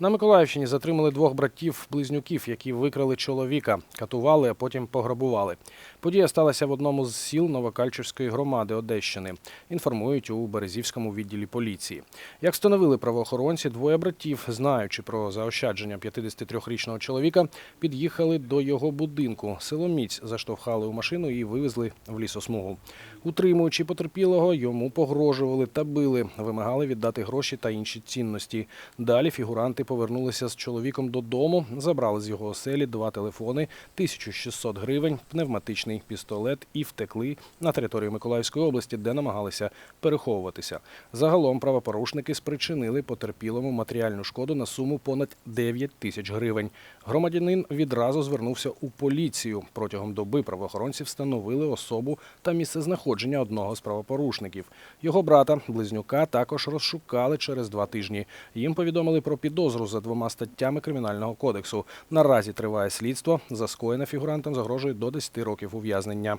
На Миколаївщині затримали двох братів-близнюків, які викрали чоловіка, катували, а потім пограбували. Подія сталася в одному з сіл Новокальчівської громади Одещини. Інформують у Березівському відділі поліції. Як встановили правоохоронці, двоє братів, знаючи про заощадження 53-річного чоловіка, під'їхали до його будинку. Силоміць заштовхали у машину і вивезли в лісосмугу. Утримуючи потерпілого, йому погрожували та били, вимагали віддати гроші та інші цінності. Далі фігуранти повернулися з чоловіком додому, забрали з його оселі два телефони, 1600 гривень, пневматичний пістолет і втекли на територію Миколаївської області, де намагалися переховуватися. Загалом правопорушники спричинили потерпілому матеріальну шкоду на суму понад 9 тисяч гривень. Громадянин відразу звернувся у поліцію. Протягом доби правоохоронці встановили особу та місце знаходження одного з правопорушників. Його брата, близнюка, також розшукали через два тижні. Їм повідомили про підозру за двома статтями Кримінального кодексу. Наразі триває слідство. За скоєне фігурантам загрожує до 10 років ув'язнення.